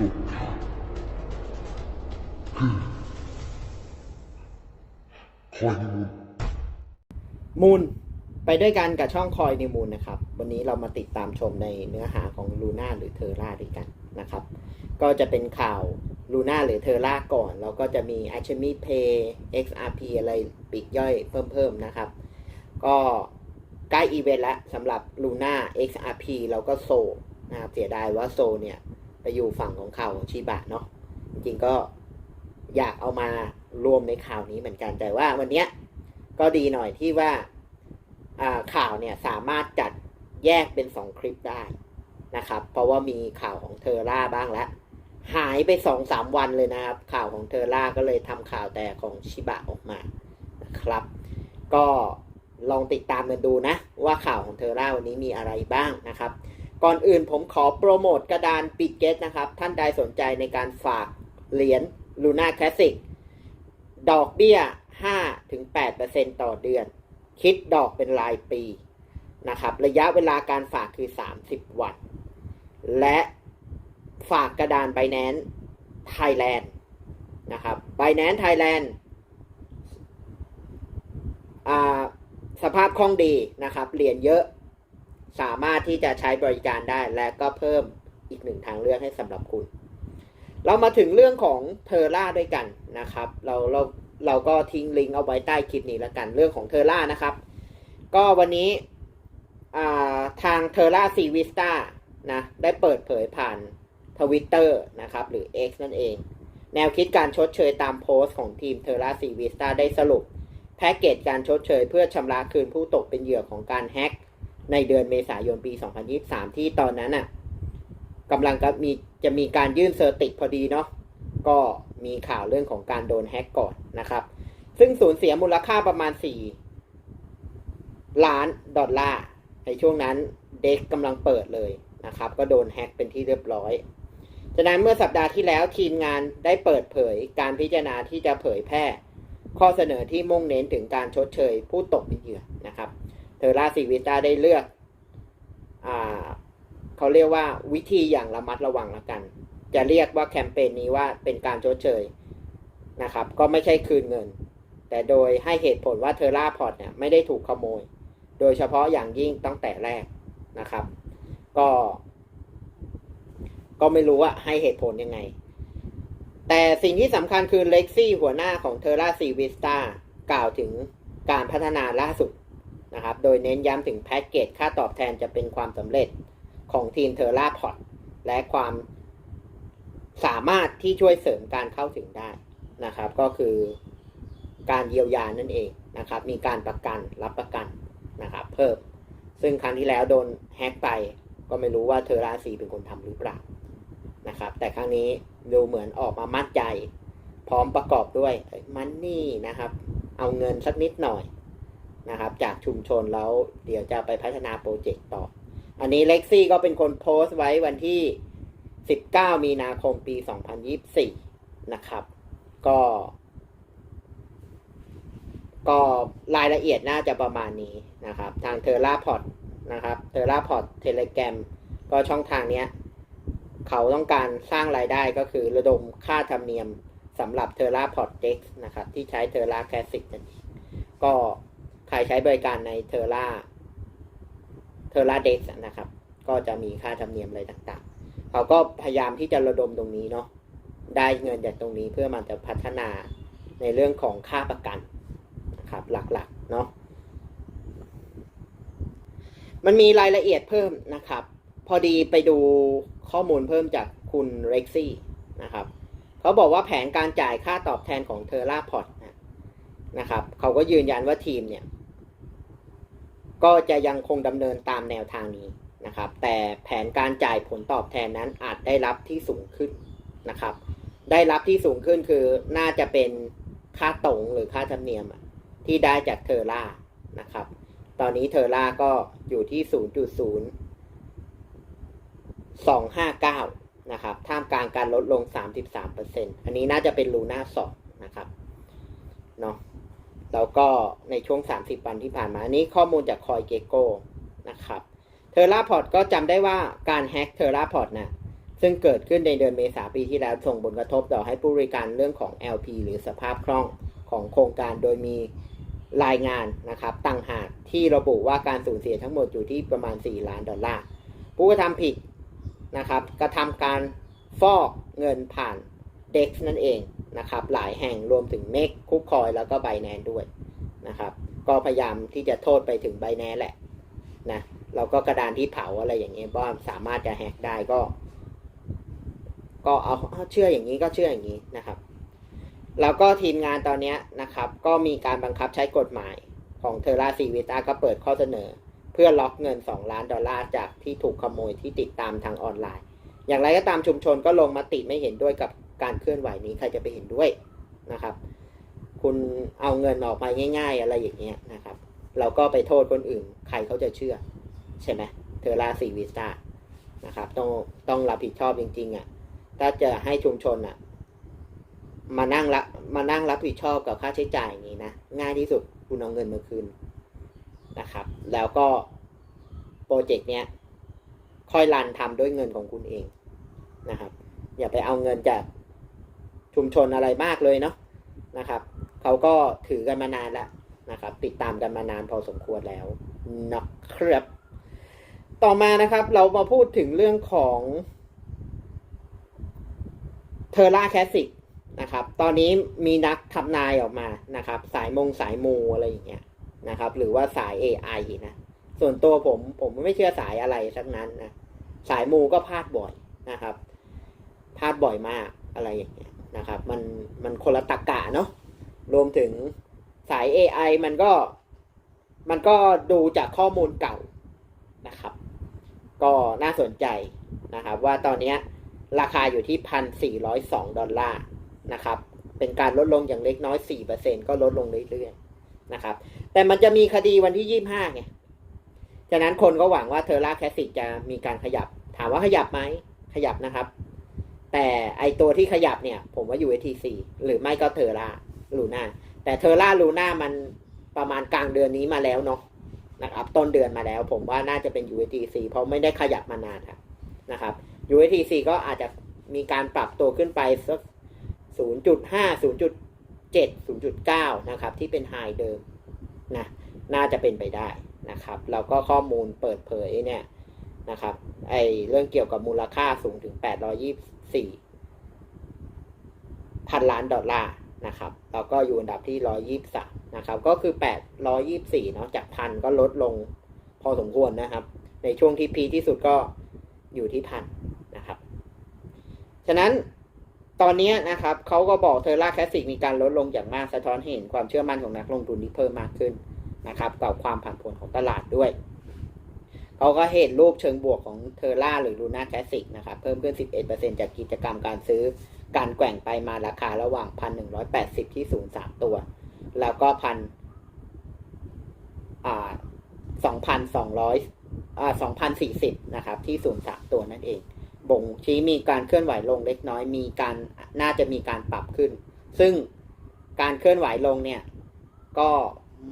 สุดคือคอยนิมูลมูลไปด้วยกันกับช่องคอยนิมูลนะครับ วันนี้เรามาติดตามชมในเนื้อหาของลูน่าหรือเทอร่าด้วยกันนะครับ ก็จะเป็นข่าวลูน่าหรือเทอร่าก่อน แล้วก็จะมี a c h e m y Pay XRP อะไรปีกย่อยเพิ่มๆนะครับ ก็ใกล้อีเวนต์แล้วสำหรับลูน่า XRP แล้วก็โซนะครับเสียดายว่าโซเนี่ย ไปอยู่ฝั่งของข่าวของชิบะเนาะจริงๆก็อยากเอามารวมในข่าวนี้เหมือนกันแต่ว่าวันเนี้ยก็ดีหน่อยที่ว่าอ่าข่าวเนี่ยสามารถจัดแยกเป็นสองคลิปได้นะครับ เพราะว่ามีข่าวของเทอร่าบ้างแล้วหายไปสองสามวันเลยนะครับ ข่าวของเทอร่าก็เลยทำข่าวแต่ของชิบะออกมานะครับ ก็ลองติดตามกันดูนะ ว่าข่าวของเทอร่าวันนี้มีอะไรบ้างนะครับ ก่อนอื่นผมขอโปรโมทกระดานปิดเกตนะครับ ท่านใดสนใจในการฝากเหรียญลูน่าคลาสสิกดอกเบี้ย 5-8%ต่อเดือน คิดดอกเป็นรายปีนะครับ ระยะเวลาการฝากคือ 30 วัน และฝากกระดาน Binance Thailand นะครับ Binance Thailand อ่าสภาพคล่องดีนะครับ เหรียญเยอะ สามารถที่จะใช้บริการได้และก็เพิ่มอีกหนึ่งทางเลือกให้สำหรับคุณ เรามาถึงเรื่องของเทอร่าด้วยกันนะครับ เราเราเราก็ทิ้งลิงก์เอาไว้ใต้คลิปนี้แล้วกันเรื่องของเทอร่านะครับ ก็วันนี้าทางเทอร่าซีวิสตานะได้เปิดเผยผ่านทวิตเตอร์นะครับ หรือ X นั่นเอง แนวคิดการชดเชยตามโพสต์ของทีมเทอร่าซีวิสตาได้สรุป แพ็กเกจการชดเชยเพื่อชำระคืนผู้ตกเป็นเหยื่อของการแฮ็ก ในเดือนเมษายนปี 2023 ที่ตอนนั้นน่ะกำลังกับมีจะมีการยื่นเซอร์ติกพอดีเนาะก็มีข่าวเรื่องของการโดนแฮ็กก่อนนะครับ ซึ่งสูญเสียมูลค่าประมาณ 4 ล้านดอลลาร์ในช่วงนั้นเด็กกำลังเปิดเลยนะครับ ก็โดนแฮ็กเป็นที่เรียบร้อยฉะนั้นเมื่อสัปดาห์ที่แล้วทีมงานได้เปิดเผยการพิจารณาที่จะเผยแพร่ ข้อเสนอที่มุ่งเน้นถึงการชดเชยผู้ตกเป็นเหยื่อนะครับ เทอร่าซีวิต้าได้เลือกอ่าเขาเรียกว่าวิธีอย่างระมัดระวังละกัน จะเรียกว่าแคมเปญนี้ว่าเป็นการชดเชยนะครับ ก็ไม่ใช่คืนเงิน แต่โดยให้เหตุผลว่าเทอร่าพอร์ตเนี่ยไม่ได้ถูกขโมย โดยเฉพาะอย่างยิ่งตั้งแต่แรกนะครับ ก็ ก็ไม่รู้ว่าให้เหตุผลยังไง แต่สิ่งที่สำคัญคือเล็กซี่หัวหน้าของเทอร่าซีวิสตากล่าวถึงการพัฒนาล่าสุด นะครับ โดยเน้นย้ำถึงแพ็กเกจค่าตอบแทนจะเป็นความสำเร็จของทีมเทอร่าพอร์ตและความสามารถที่ช่วยเสริมการเข้าถึงได้นะครับ ก็คือการเยียวยานั่นเองนะครับ มีการประกันรับประกันนะครับ เพิ่ม ซึ่งครั้งที่แล้วโดนแฮ็กไป ก็ไม่รู้ว่าเทอร่าซีเป็นคนทำหรือเปล่านะครับ แต่ครั้งนี้ดูเหมือนออกมามั่นใจ พร้อมประกอบด้วยมันนี่นะครับ เอาเงินสักนิดหน่อย นะครับ จากชุมชนแล้วเดี๋ยวจะไปพัฒนาโปรเจกต์ต่อ อันนี้เล็กซี่ก็เป็นคนโพสต์ไว้วันที่ 19 มีนาคมปี 2024 นะครับ ก็ ก็รายละเอียดน่าจะประมาณนี้นะครับ ทางเทอร่าพอร์ตนะครับเทอร่าพอร์ตเทเลแกรมก็ช่องทางเนี้ย เขาต้องการสร้างรายได้ก็คือระดมค่าธรรมเนียมสำหรับเทอร่าพอร์ตเด็กนะครับ ที่ใช้เทอร่าแคสสิกนั่นเองก็ ใครใช้บริการในเทอร่าเทอร่าเด็กนะครับ ก็จะมีค่าธรรมเนียมอะไรต่างๆ เขาก็พยายามที่จะระดมตรงนี้เนาะได้เงินจากตรงนี้เพื่อมันจะพัฒนาในเรื่องของค่าประกันนะครับ หลักๆเนาะมันมีรายละเอียดเพิ่มนะครับ พอดีไปดูข้อมูลเพิ่มจากคุณเร็กซี่นะครับเขาบอกว่าแผนการจ่ายค่าตอบแทนของเทอร่าพอร์ตนะครับเขาก็ยืนยันว่าทีมเนี่ย ก็จะยังคงดำเนินตามแนวทางนี้นะครับ แต่แผนการจ่ายผลตอบแทนนั้นอาจได้รับที่สูงขึ้นนะครับ ได้รับที่สูงขึ้นคือน่าจะเป็นค่าตรงหรือค่าธรรมเนียมที่ได้จากเทอร่านะครับ ตอนนี้เทอร่าก็อยู่ที่ 0.0259 นะครับ ท่ามกลางการลดลง 33%อันนี้น่าจะเป็นลูน่าสองนะครับ เนาะ แล้วก็ในช่วง 30 วันที่ผ่านมาอันนี้ข้อมูลจากคอยเกโก้นะครับเทอร่าพอร์ตก็จำได้ว่าการแฮ็กเทอร่าพอร์ตนะซึ่งเกิดขึ้นในเดือนเมษาปีที่แล้วส่งผลกระทบต่อให้ผู้บริการเรื่องของ LP หรือสภาพคล่องของโครงการโดยมีรายงานนะครับต่างหากที่ระบุว่าการสูญเสียทั้งหมดอยู่ที่ประมาณ 4 ล้านดอลลาร์ผู้กระทำผิดนะครับกระทำการฟอกเงินผ่าน DEX นั่นเองนะครับหลายแห่งรวมถึงเมกคุกคอยแล้วก็ไบแนนด้วยนะครับก็พยายามที่จะโทษไปถึงไบแนนแหละนะเราก็กระดานที่เผาอะไรอย่างเงี้ยว่าสามารถจะแฮกได้ก็ ก็เอาเชื่ออย่างนี้ก็เชื่ออย่างนี้นะครับ แล้วก็ทีมงานตอนนี้นะครับ ก็มีการบังคับใช้กฎหมายของเทอร่าซีวิตาก็เปิดข้อเสนอ เพื่อล็อกเงิน 2 ล้านดอลลาร์จากที่ถูกขโมยที่ติดตามทางออนไลน์ อย่างไรก็ตามชุมชนก็ลงมติไม่เห็นด้วยกับ การเคลื่อนไหวนี้ใครจะไปเห็นด้วยนะครับ คุณเอาเงินออกมาง่าย ๆ อะไรอย่างเงี้ยนะครับ เราก็ไปโทษคนอื่น ใครเขาจะเชื่อ ใช่ไหมเทอราซีวิตานะครับ ต้องต้องรับผิดชอบจริงๆอะถ้าจะให้ชุมชนอะ มานั่งรับมานั่งรับผิดชอบกับค่าใช้จ่ายอย่างนี้นะง่ายที่สุดคุณเอาเงินมาคืนนะครับ แล้วก็โปรเจกต์เนี้ยค่อยรันทำด้วยเงินของคุณเองนะครับ อย่าไปเอาเงินจาก ชุมชนอะไรมากเลยเนาะนะครับเขาก็ถือกันมานานแล้วนะครับ ติดตามกันมานานพอสมควรแล้วนะครับ ต่อมานะครับเรามาพูดถึงเรื่องของเทอร่าแคสสิกนะครับ ตอนนี้มีนักทำนายออกมานะครับ สายมงสายมูอะไรอย่างเงี้ยนะครับ หรือว่าสาย AI นะ ส่วนตัวผมผมไม่เชื่อสายอะไรสักนั้นนะ สายมูก็พลาดบ่อยนะครับ พลาดบ่อยมากอะไรอย่างเงี้ย นะครับ มันมันคนละตะกะเนาะรวมถึงสาย AI มันก็มันก็ดูจากข้อมูลเก่านะครับ ก็น่าสนใจนะครับ ว่าตอนนี้ราคาอยู่ที่พันสี่ร้อยสองดอลลาร์นะครับ เป็นการลดลงอย่างเล็กน้อยสี่เปอร์เซ็นก็ลดลงเรื่อยๆนะครับ แต่มันจะมีคดีวันที่ยี่ห้าไงฉะนั้นคนก็หวังว่าเทอร่าแคสสิกจะมีการขยับ ถามว่าขยับไหมขยับนะครับ แต่ไอตัวที่ขยับเนี่ย ผมว่า USTC หรือไม่ก็เทอร่าลูน่าแต่เทอร่าลูน่ามันประมาณกลางเดือนนี้มาแล้วเนาะนะครับต้นเดือนมาแล้ว ผมว่าน่าจะเป็น USTC เพราะไม่ได้ขยับมานานครับนะครับ USTC ก็อาจจะมีการปรับตัวขึ้นไปสัก 0.5 0.7 0.9 นะครับ ที่เป็นไฮเดิมนะน่าจะเป็นไปได้นะครับ แล้วก็ข้อมูลเปิดเผยเนี่ย นะครับไอเรื่องเกี่ยวกับมูลค่าสูงถึง 824 พันล้านดอลลาร์นะครับแล้วก็อยู่อันดับที่ 123 นะครับ ก็คือ 824 เนาะจากพันก็ลดลงพอสมควรนะครับ ในช่วงที่พีที่สุดก็อยู่ที่พันนะครับ ฉะนั้นตอนนี้นะครับเขาก็บอกเทอร่าแคสสิกมีการลดลงอย่างมากสะท้อนให้เห็นความเชื่อมั่นของนักลงทุนที่เพิ่มมากขึ้นนะครับกับความผันผวนของตลาดด้วย เขาก็เห็นรูปเชิงบวกของเทอร่าหรือลูน่าแคสสิกนะครับ เพิ่มขึ้น 11%จากกิจกรรมการซื้อการแกว่งไปมาราคาระหว่าง 1,180 ที่ 03 ตัว แล้วก็พันอ่า2,200อ่า2,040 นะครับ ที่ 03 ตัวนั่นเอง บ่งชี้มีการเคลื่อนไหวลงเล็กน้อยมีการน่าจะมีการปรับขึ้น ซึ่งการเคลื่อนไหวลงเนี่ย ก็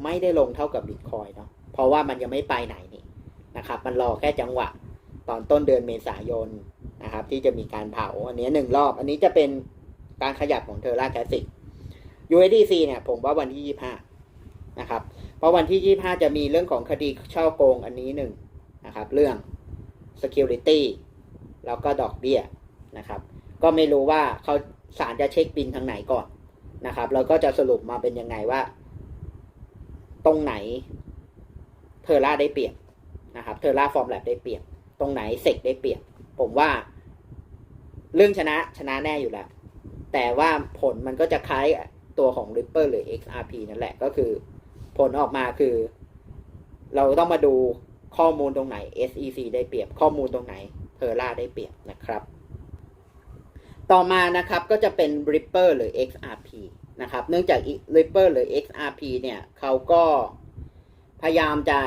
ไม่ได้ลงเท่ากับบิตคอยเนาะเพราะว่ามันยังไม่ไปไหน นะครับมันรอแค่จังหวะตอนต้นเดือนเมษายนนะครับที่จะมีการเผาอันนี้หนึ่งรอบ อันนี้จะเป็นการขยับของเทอร่าแคสสิก USDC เนี่ยผมว่าวันที่ 25 นะครับ เพราะวันที่ 25 จะมีเรื่องของคดีช่อโกงอันนี้หนึ่งนะครับ เรื่อง security แล้วก็ดอกเบี้ยนะครับ ก็ไม่รู้ว่าเขาศาลจะเช็คบินทางไหนก่อนนะครับแล้วก็จะสรุปมาเป็นยังไงว่า ตรงไหนเทอร่าได้เปรียบ นะครับเทอร่าฟอร์มแลบได้เปรียบ ตรงไหนเซกได้เปรียบ ผมว่า เรื่องชนะชนะแน่อยู่แล้ว แต่ว่าผลมันก็จะคล้ายตัวของ Ripple หรือ XRP นั่นแหละก็คือ ผลออกมาคือ เราต้องมาดูข้อมูลตรงไหน SEC ได้เปรียบข้อมูลตรงไหนเทอร่าได้เปรียบนะครับ ต่อมานะครับก็จะเป็น Ripple หรือ XRP นะครับ เนื่องจาก Ripple หรือ XRP เนี่ยเขาก็พยายามจะ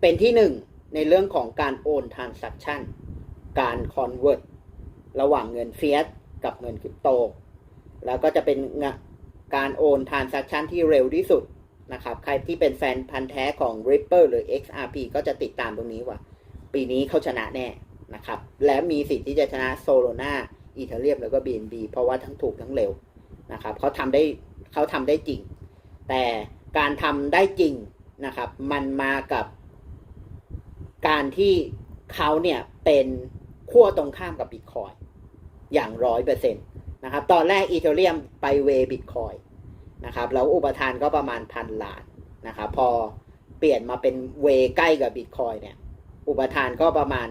เป็นที่หนึ่งในเรื่องของการโอน transaction การ convert ระหว่างเงินเฟียสกับเงินคริปโต แล้วก็จะเป็นการโอน transaction ที่เร็วที่สุดนะครับ ใครที่เป็นแฟนพันธ์แท้ของ Ripple หรือ XRP ก็จะติดตามตรงนี้ว่า ปีนี้เขาชนะแน่นะครับ และมีสิทธิ์ที่จะชนะโซโลนาอีเทเรียมแล้วก็ BNB เพราะว่าทั้งถูกทั้งเร็วนะครับเขาทำได้เขาทำได้จริง แต่การทำได้จริงนะครับ มันมากับ การที่เขาเนี่ยเป็นขั้วตรงข้ามกับบิตคอยอย่างร้อยเปอร์เซ็นต์นะครับ ตอนแรกอีเทเรียมไปเวบิตคอยนะครับแล้วอุปทานก็ประมาณพันล้านนะครับพอเปลี่ยนมาเป็นเวใกล้กับบิตคอยเนี่ย อุปทานก็ประมาณ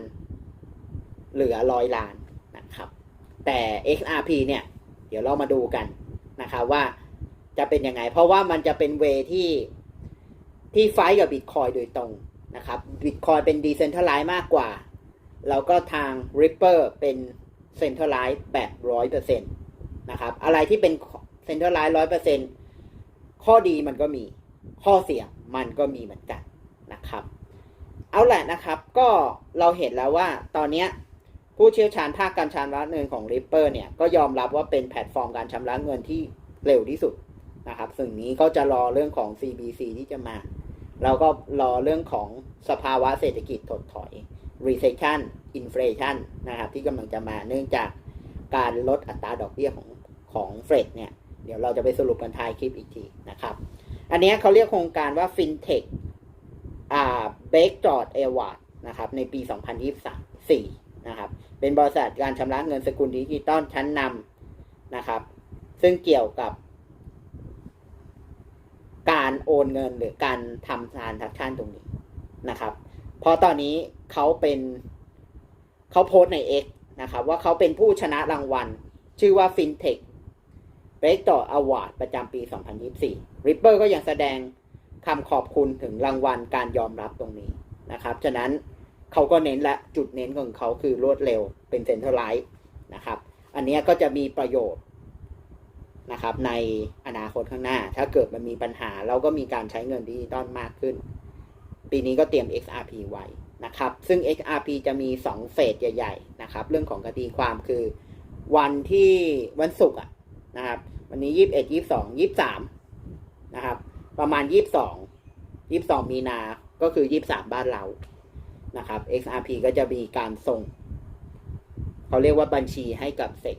เหลือร้อยล้านนะครับ แต่ XRP เนี่ย เดี๋ยวเรามาดูกันนะครับว่าจะเป็นยังไง เพราะว่ามันจะเป็นเวที่ที่ไฟกับบิตคอยโดยตรง นะครับบิตคอยเป็นดีเซนท r ลไลซ์มากกว่า แล้วก็ทาง Ripper เป็นเซนท r ลไลซ์แบบร้อยเปอร์เซ็นต์นะครับ อะไรที่เป็นเซนท r ลไลซ์ร้อยเปอร์เซ็นต์ข้อดีมันก็มี ข้อเสียมันก็มีเหมือนกันนะครับ เอาแหละนะครับ ก็เราเห็นแล้วว่าตอนนี้ผู้เชี่ยวชาญภาคการชำระเงินของ Ripper เนี่ยก็ยอมรับว่าเป็นแพลตฟอร์มการชำระเงินที่เร็วที่สุดนะครับ สิ่งนี้ก็จะรอเรื่องของ CBC ที่จะมา เราก็รอเรื่องของสภาวะเศรษฐกิจถดถอย recession inflation นะครับที่กำลังจะมาเนื่องจากการลดอัตราดอกเบี้ยของของเฟดเนี่ย เดี๋ยวเราจะไปสรุปกันท้ายคลิปอีกทีนะครับ อันนี้เขาเรียกโครงการว่า FinTech อ่าเบกจอร์ดเอวานะครับในปี 2023นะครับ เป็นบริษัทการชำระเงินสกุลดิจิตอลชั้นนำนะครับ ซึ่งเกี่ยวกับ การโอนเงินหรือการทำทรานทักชั่นตรงนี้นะครับ เพราะตอนนี้เขาเป็นเขาโพสใน X นะครับ ว่าเขาเป็นผู้ชนะรางวัล ชื่อว่า FinTech Breakthrough Award ประจำปี 2024 Ripper ก็ยังแสดงคำขอบคุณถึงรางวัลการยอมรับตรงนี้นะครับ ฉะนั้นเขาก็เน้นและจุดเน้นของเขาคือรวดเร็วเป็นเซ็นทรัลไลซ์นะครับ อันนี้ก็จะมีประโยชน์ นะครับในอนาคตข้างหน้า ถ้าเกิดมันมีปัญหาเราก็มีการใช้เงินดิจิตอลมากขึ้น ปีนี้ก็เตรียม XRP ไว้นะครับ ซึ่ง XRP จะมี 2 เฟสใหญ่ ๆ นะครับ เรื่องของคดีความคือวันที่วันศุกร์อะนะครับ วันนี้ 21 22 23 นะครับ ประมาณ 22 22 มีนา ก็คือ 23 บ้านเรานะครับ XRP ก็จะมีการส่ง เขาเรียกว่าบัญชีให้กับเซก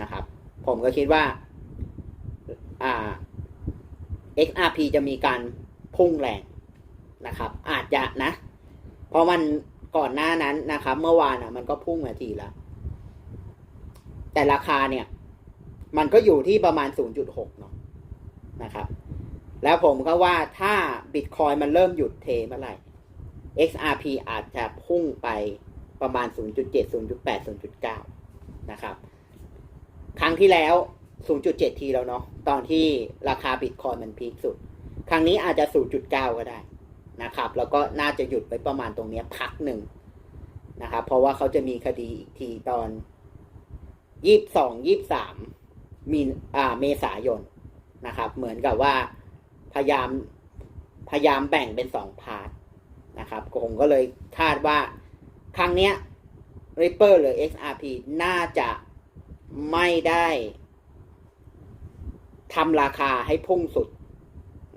นะครับ ผมก็คิดว่า อ่า XRP จะมีการพุ่งแรงนะครับ อาจจะนะ เพราะมันก่อนหน้านั้นนะครับ เมื่อวานอะ มันก็พุ่งมาทีละแต่ราคาเนี่ย มันก็อยู่ที่ประมาณ 0.6 เนาะนะครับ แล้วผมก็ว่าถ้าบิตคอยมันเริ่มหยุดเทเมื่อไหร่ XRP อาจจะพุ่งไปประมาณ 0.7 0.8 0.9 นะครับ ครั้งที่แล้ว 0.7 ทีแล้วเนาะตอนที่ราคาบิตคอยมันพีคสุด ครั้งนี้อาจจะ 0.9 ก็ได้นะครับ แล้วก็น่าจะหยุดไปประมาณตรงนี้พักหนึ่งนะครับ เพราะว่าเขาจะมีคดีอีกทีตอน22 23มีอ่าเมษายนนะครับ เหมือนกับว่าพยายามพยายามแบ่งเป็นสองพาร์ทนะครับผมก็เลยคาดว่าครั้งเนี้ย Ripper หรือ XRP น่าจะไม่ได้ ทำราคาให้พุ่งสุด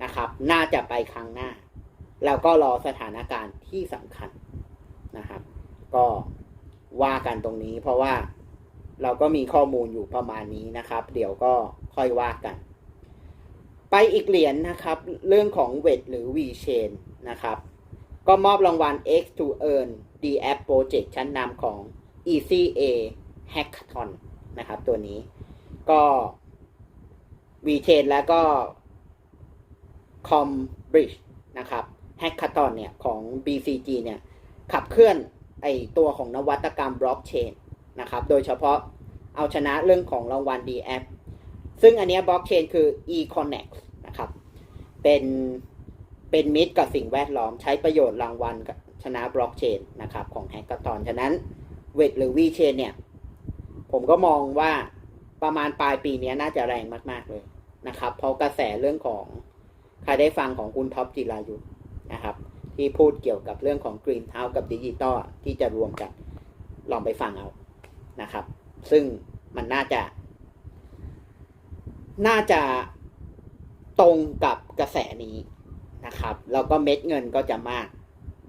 นะครับ น่าจะไปครั้งหน้า แล้วก็รอสถานการณ์ที่สำคัญนะครับ ก็ว่ากันตรงนี้ เพราะว่าเราก็มีข้อมูลอยู่ประมาณนี้นะครับ เดี๋ยวก็ค่อยว่ากัน ไปอีกเหรียญนะครับ เรื่องของเวทหรือ V-Chain นะครับ ก็มอบรางวัล X to Earn D App Project ชั้นนำของ Easy A Hackathon นะครับ ตัวนี้ก็ V-Chain แล้วก็ Combridge นะครับ Hackathon เนี่ยของ BCG เนี่ยขับเคลื่อนไอตัวของนวัตกรรมบล็อกเชนนะครับโดยเฉพาะเอาชนะเรื่องของรางวัล D App ซึ่งอันเนี้บล็อกเชนคือ eConnect นะครับเป็นเป็นมิตรกับสิ่งแวดล้อมใช้ประโยชน์รางวัลชนะบล็อกเชนนะครับของแฮกเกอร์ตอน ฉะนั้นเวทหรือ V Chain เนี่ย ผมก็มองว่าประมาณปลายปีนี้น่าจะแรงมาก ๆ เลย นะครับ เพราะกระแสเรื่องของใครได้ฟังของคุณท็อปจิรายุนะครับ ที่พูดเกี่ยวกับเรื่องของ Green House กับดิจิตอลที่จะรวมกันลองไปฟังเอานะครับ ซึ่งมันน่าจะ น่าจะตรงกับกระแสนี้นะครับ แล้วก็เม็ดเงินก็จะมาก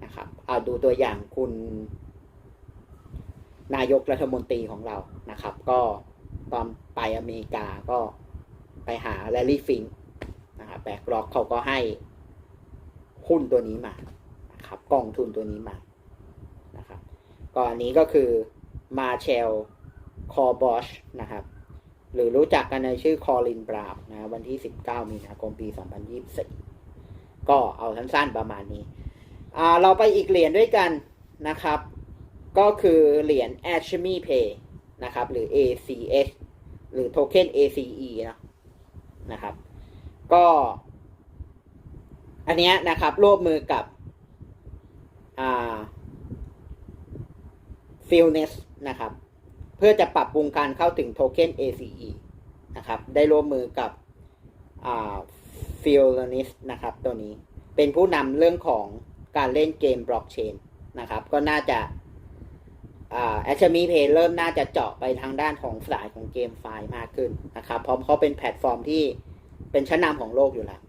นะครับ เอาดูตัวอย่างคุณ นายกรัฐมนตรีของเรานะครับ ก็ตอนไปอเมริกาก็ ไปหาแลลี่ฟิงนะครับแบ็กล็อกเขาก็ให้หุ้นตัวนี้มานะครับกองทุนตัวนี้มานะครับก็อันนี้ก็คือมาเชลคอร์บอชนะครับหรือรู้จักกันในชื่อคอลินบราวน์นะวันที่ 19 มีนาคมปี 2024 ก็เอาสั้นๆประมาณนี้ เราไปอีกเหรียญด้วยกันนะครับ ก็คือเหรียญ a c h m e Pay นะครับ หรือ ACH หรือโทเค็น ACE นะ นะครับ ก็ อันนี้นะครับร่วมมือกับอ่า f i l n e s นะครับ เพื่อจะปรับปรุงการเข้าถึงโทเค็น ACE นะครับ ได้ร่วมมือกับอ่า f i l n e s นะครับ ตัวนี้เป็นผู้นำเรื่องของการเล่นเกมบล็อกเชนนะครับ ก็น่าจะ แอชมีเพย์เริ่มน่าจะเจาะไปทางด้านของสายของเกมไฟล์มากขึ้นนะครับ เพราะเขาเป็นแพลตฟอร์มที่เป็นชั้นนำของโลกอยู่แล้ว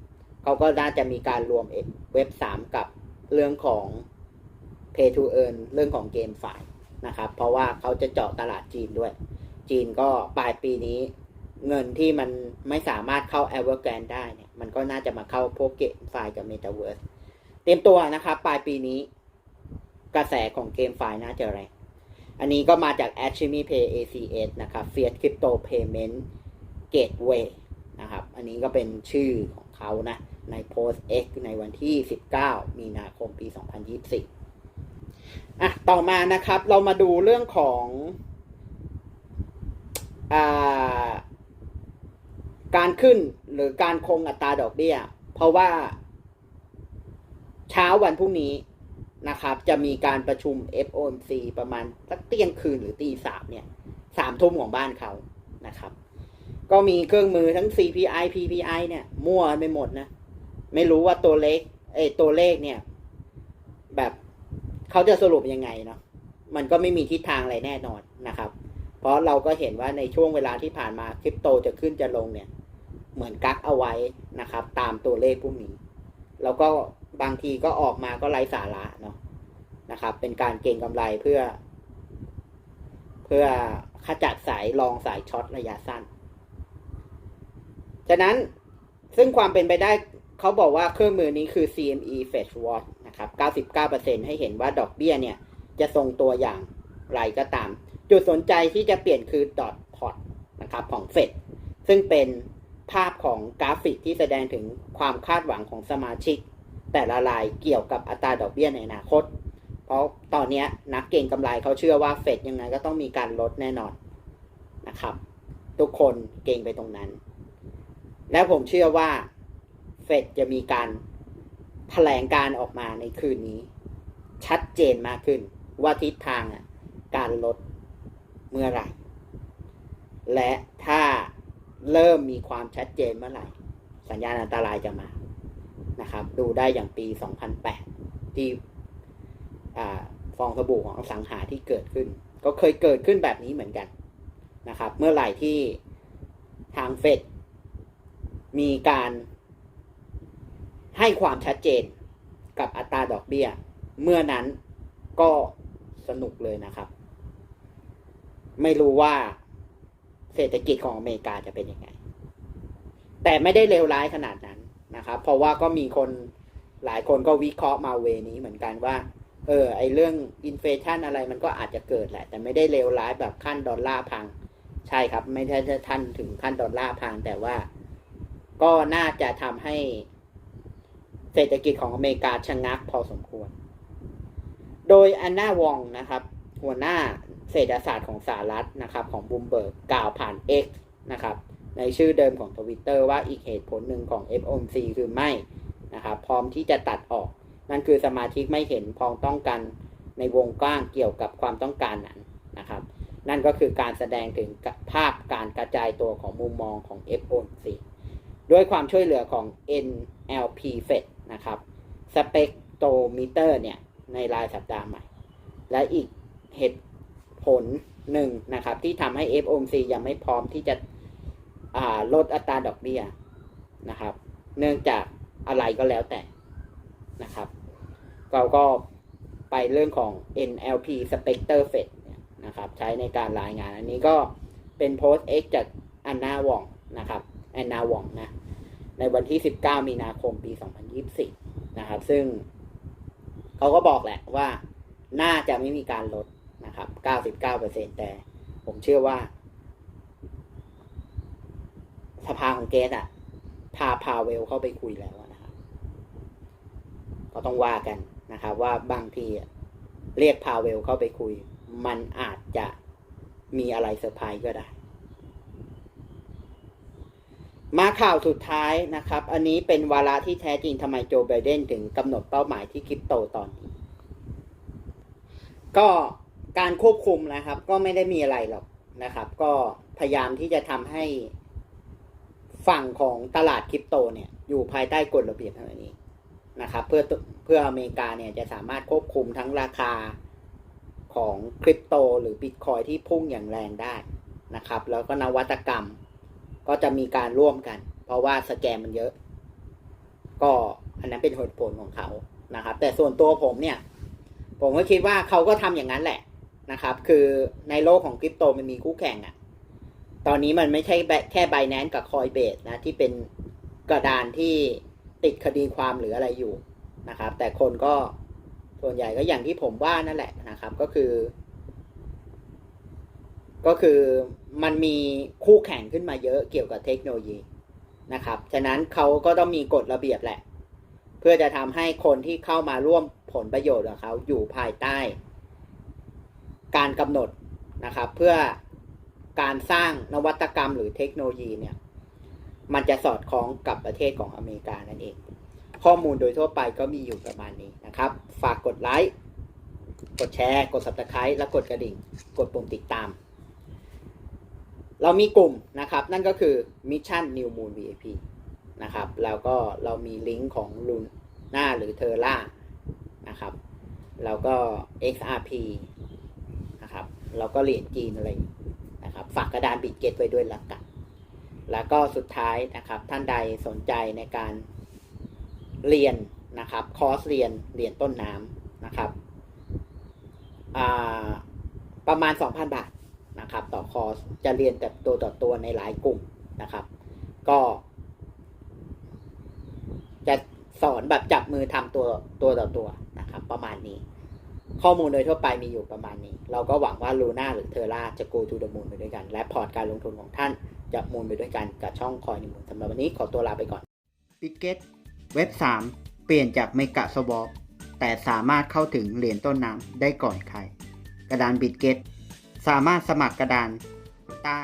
เขาก็น่าจะมีการรวมเว็บ 3 กับเรื่องของ Pay to Earn เรื่องของเกมไฟล์นะครับ เพราะว่าเขาจะเจาะตลาดจีนด้วย จีนก็ปลายปีนี้เงินที่มันไม่สามารถเข้า e v e r g r a n d ได้เนี่ยมันก็น่าจะมาเข้าพวกเกมไฟล์กับ Metaverse เตรียมตัวนะครับ ปลายปีนี้ กระแสของเกมไฟล์น่าจะแรง อันนี้ก็มาจาก a c h m e Pay ACS นะครับ Fiat Crypto Payment Gateway นะครับ อันนี้ก็เป็นชื่อของเขานะ ใน Post X ในวันที่ 19 มีนาคมปี 2024 อะ ต่อมานะครับ เรามาดูเรื่องของอาการขึ้นหรือการคงอัตราดอกเบี้ย เพราะว่าเช้าวันพรุ่งนี้ นะครับ จะมีการประชุม FOMC ประมาณสักเที่ยงคืนหรือตีสามเนี่ยสามทุ่มของบ้านเขานะครับ ก็มีเครื่องมือทั้ง CPI PPI เนี่ย มั่วไปหมดนะ ไม่รู้ว่าตัวเลขเอตัวเลขเนี่ย แบบเขาจะสรุปยังไงเนาะมันก็ไม่มีทิศทางอะไรแน่นอนนะครับ เพราะเราก็เห็นว่าในช่วงเวลาที่ผ่านมาคริปโตจะขึ้นจะลงเนี่ย เหมือนกักเอาไว้นะครับ ตามตัวเลขพวกนี้ แล้วก็ บางทีก็ออกมาก็ไร้สาระเนาะนะครับ เป็นการเก็งกำไรเพื่อ เพื่อขจัดสายรองสายช็อตระยะสั้น ฉะนั้นซึ่งความเป็นไปได้เขาบอกว่าเครื่องมือนี้คือ CME Fetch Watch นะครับ 99%ให้เห็นว่าดอกเบี้ยเนี่ย จะทรงตัวอย่างไรก็ตาม จุดสนใจที่จะเปลี่ยนคือ dot pot นะครับของ Fed ซึ่งเป็นภาพของกราฟิกที่แสดงถึงความคาดหวังของสมาชิก แต่ละรายเกี่ยวกับอัตราดอกเบี้ยในอนาคต เพราะตอนนี้นักเก็งกำไรเขาเชื่อว่าเฟดยังไงก็ต้องมีการลดแน่นอนนะครับ ทุกคนเก่งไปตรงนั้น และผมเชื่อว่าเฟดจะมีการแถลงการออกมาในคืนนี้ ชัดเจนมากขึ้นว่าทิศทางการลดเมื่อไหร่ และถ้าเริ่มมีความชัดเจนเมื่อไหร่ สัญญาณอันตรายจะมา นะครับ ดูได้อย่างปี 2008 ที่ฟองสบู่ของอสังหาที่เกิดขึ้น ก็เคยเกิดขึ้นแบบนี้เหมือนกันนะครับ เมื่อไหร่ที่ทางเฟดมีการให้ความชัดเจนกับอัตราดอกเบี้ย เมื่อนั้นก็สนุกเลยนะครับ ไม่รู้ว่าเศรษฐกิจของอเมริกาจะเป็นยังไง แต่ไม่ได้เลวร้ายขนาดนั้น นะครับ เพราะว่าก็มีคนหลายคนก็วิเคราะห์มาเวนี้เหมือนกันว่า เออ ไอเรื่องอินเฟชันอะไรมันก็อาจจะเกิดแหละ แต่ไม่ได้เลวร้ายแบบขั้นดอลลาร์พัง ใช่ครับ ไม่ใช่ท่านถึงขั้นดอลลาร์พัง แต่ว่าก็น่าจะทำให้เศรษฐกิจของอเมริกาชะงักพอสมควร โดยอันนาวองนะครับ หัวหน้าเศรษฐศาสตร์ของสหรัฐนะครับ ของบูมเบิร์กกล่าวผ่าน X นะครับ ในชื่อเดิมของทวิตเตอร์ว่าอีกเหตุผลหนึ่งของ FOMC คือไม่นะครับพร้อมที่จะตัดออก นั่นคือสมาชิกไม่เห็นพ้องต้องกันในวงกว้างเกี่ยวกับความต้องการนั้นนะครับ นั่นก็คือการแสดงถึงภาพการกระจายตัวของมุมมองของ FOMC ด้วยความช่วยเหลือของ NLP Fed นะครับสเปกโตมิเตอร์เนี่ยในรายสัปดาห์ใหม่ และอีกเหตุผลหนึ่งนะครับที่ทำให้ FOMC ยังไม่พร้อมที่จะ ลดอัตราดอกเบี้ยนะครับ เนื่องจากอะไรก็แล้วแต่นะครับ เราก็ไปเรื่องของ NLP Spectre Fed เนี่ยนะครับ ใช้ในการรายงาน อันนี้ก็เป็นโพสต์ X จากอันนาวองนะครับแอนนาวองนะในวันที่ 19 มีนาคมปี 2024 นะครับ ซึ่งเขาก็บอกแหละว่า น่าจะไม่มีการลดนะครับ 99%แต่ผมเชื่อว่า สภาของเกสอะพาพาเวลเข้าไปคุยแล้วนะครับก็ต้องว่ากันนะครับ ว่าบางทีเรียกพาเวลเข้าไปคุย มันอาจจะมีอะไรเซอร์ไพรส์ก็ได้ มาข่าวสุดท้ายนะครับ อันนี้เป็นวาระที่แท้จริงทำไมโจไบเดนถึงกำหนดเป้าหมายที่คริปโตตอนนี้ ก็การควบคุมนะครับ ก็ไม่ได้มีอะไรหรอกนะครับ ก็พยายามที่จะทำให้ ฝั่งของตลาดคริปโตเนี่ยอยู่ภายใต้กฎระเบียบเท่านี้นะครับเพื่อเพื่ออเมริกาเนี่ยจะสามารถควบคุมทั้งราคาของคริปโตหรือบิตคอยที่พุ่งอย่างแรงได้นะครับ แล้วก็นวัตกรรมก็จะมีการร่วมกัน เพราะว่าสแกมมันเยอะ ก็อันนั้นเป็นเหตุผลของเขานะครับ แต่ส่วนตัวผมเนี่ย ผมก็คิดว่าเขาก็ทำอย่างนั้นแหละนะครับ คือในโลกของคริปโตมันมีคู่แข่งอะ่ะ ตอนนี้มันไม่ใช่แค่ b บ n a n c e กับ Coinbase นะที่เป็นกระดานที่ติดคดีความหรืออะไรอยู่นะครับ แต่คนก็ส่วนใหญ่ก็อย่างที่ผมว่านั่นแหละนะครับ ก็คือ ก็คือมันมีคู่แข่งขึ้นมาเยอะเกี่ยวกับเทคโนโลยีนะครับ ฉะนั้นเขาก็ต้องมีกฎระเบียบแหละ เพื่อจะทำให้คนที่เข้ามาร่วมผลประโยชน์กับเขาอยู่ภายใต้ การกำหนดนะครับ เพื่อ การสร้างนวัตกรรมหรือเทคโนโลยีเนี่ย มันจะสอดคล้องกับประเทศของอเมริกานั่นเอง ข้อมูลโดยทั่วไปก็มีอยู่ประมาณนี้นะครับ ฝากกดไลค์ กดแชร์ กด subscribe และกดกระดิ่ง กดปุ่มติดตาม เรามีกลุ่มนะครับ นั่นก็คือ Mission New Moon VIP นะครับ แล้วก็เรามีลิงก์ของลุนหน้าหรือเทอร่านะครับ แล้วก็ XRP นะครับ แล้วก็เหรียญจีนอะไร นะครับฝากกระดานบิตเกตไว้ด้วยละกัน แล้วก็สุดท้ายนะครับท่านใดสนใจในการเรียนนะครับคอร์สเรียนเรียนต้นน้ำนะครับประมาณ 2,000 บาทนะครับต่อคอร์สจะเรียนแต่ตัวต่อตัวในหลายกลุ่มนะครับ ก็จะสอนแบบจับมือทำตัวตัวต่อตัวนะครับ ประมาณนี้ ข้อมูลโดยทั่วไปมีอยู่ประมาณนี้ เราก็หวังว่าลูน่าหรือเทอร่าจะ go to the moon ไปด้วยกัน และพอร์ตการลงทุนของท่านจะมูนไปด้วยกันกับช่องคอยในมูลสำหรับวันนี้ขอตัวลาไปก่อน b i t g e t เว็บ 3 เปลี่ยนจากเมกะสวอปแต่สามารถเข้าถึงเหรียญต้นน้ำได้ก่อนใคร กระดาน b i t g e t สามารถสมัครกระดานใต้